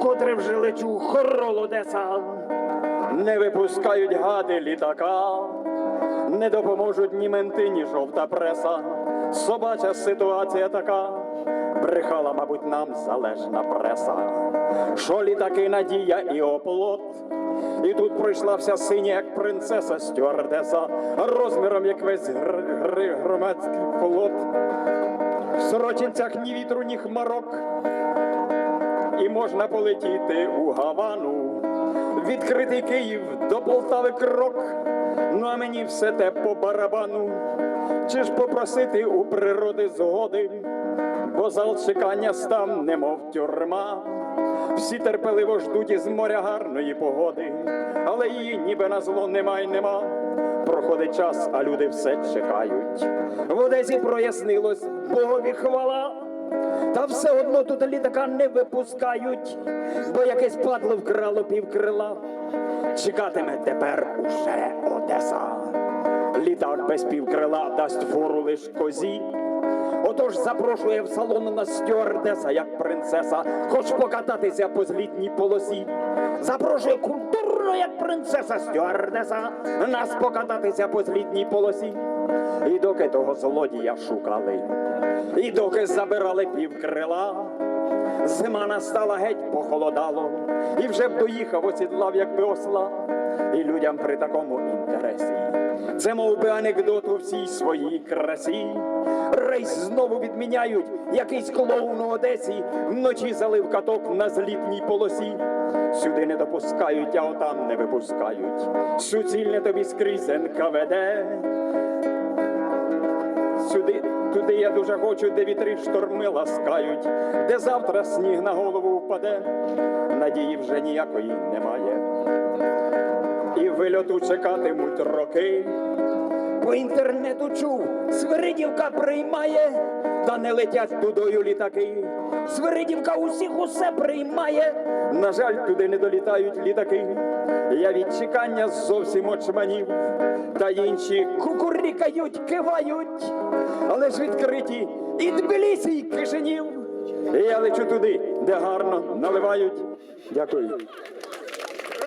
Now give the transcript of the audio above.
Укотре вже лечу хорол. Не випускають гади літака, не допоможуть ні менти, ні жовта преса. Собача ситуація така, брехала, мабуть, нам залежна преса. Що літаки надія і оплот. І тут пройшла вся синя, як принцеса стюардеса, розміром як весь гр- гр- громадський флот. В сорочинцях ні вітру, ні хмарок, і можна полетіти у Гавану. Відкритий Київ до Полтави крок. Ну а мені все те по барабану. Чи ж попросити у природи згоди, бо зал чекання став, немов тюрма. Всі терпеливо ждуть із моря гарної погоди, але її ніби на зло нема й нема. Проходить час, а люди все чекають. В Одесі прояснилось, Богові хвала. Та все одно тут літака не випускають, бо якесь падло вкрало півкрила. Чекатиме тепер уже Одеса. Літак без півкрила дасть фору лиш козі. Отож запрошує в салон на стюардеса, як принцеса, хоч покататися по злітній полосі. Запрошує культурно, як принцеса стюардеса, нас покататися по злітній полосі. І доки того злодія шукали, і доки забирали півкрила, зима настала геть похолодало, і вже б доїхав, осідлав, якби осла, і людям при такому інтересі. Це мов би анекдот у всій своїй красі. Рейс знову відміняють, якийсь клоун у Одесі, вночі залив каток на злітній полосі. Сюди не допускають, а отам не випускають. Суцільне тобі скрізь НКВД. Сюди, туди я дуже хочу, де вітри шторми ласкають, де завтра сніг на голову впаде, надії вже ніякої немає. І вильоту чекатимуть роки. По інтернету чув, Свиридівка приймає, та не летять тудою літаки. Свиридівка усіх усе приймає. На жаль, туди не долітають літаки. Я від чекання зовсім очманів, та інші кукурікають, кивають, але ж відкриті і Тбілісі, і Кишинів. І я лечу туди, де гарно наливають. Дякую.